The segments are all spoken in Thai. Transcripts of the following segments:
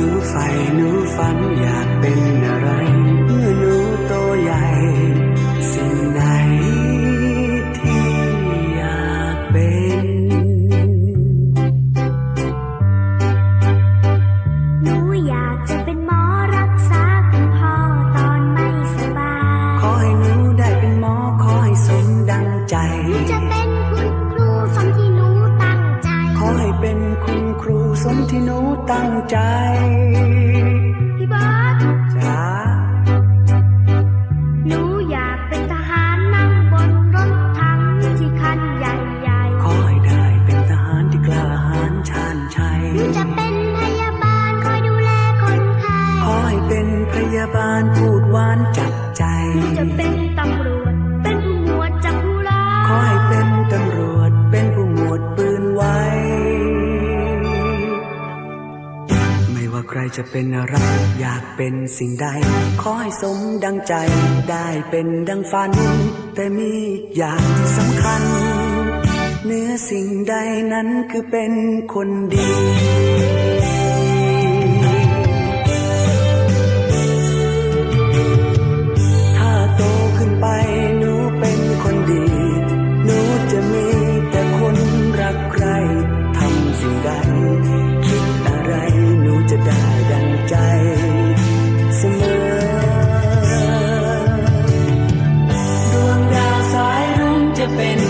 นูใฝ่หนูฝันอยากเป็นอะไรเมื่อหนู ตั้งใจ พี่บอสจ้าหนูอยากเป็นทหารนั่งบนรถถังที่คันใหญ่ขอให้ได้เป็นทหารที่กล้าหาญชาญชัย ๆหนูจะเป็นพยาบาลคอยดูแลคนไข้ขอให้เป็นพยาบาลพูดหวานจับใจ หนูจะเป็น จะเป็นอะไร อยากเป็นสิ่งใด ขอให้สมดังใจ ได้เป็นดังฝัน แต่มีอย่างที่สำคัญ เนื้อสิ่งใดนั้นคือเป็นคนดี รุ้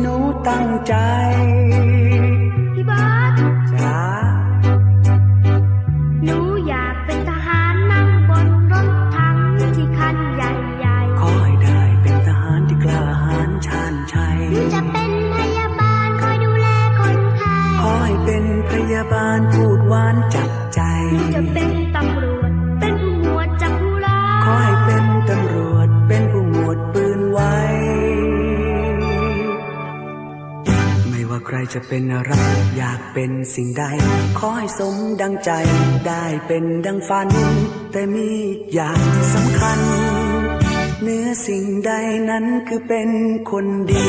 หนูตั้งใจ จะเป็นอะไร อยากเป็นสิ่งใด ขอให้สมดังใจ ได้เป็นดังฝัน แต่มีอย่างสำคัญ เนื้อสิ่งใดนั้นคือเป็นคนดี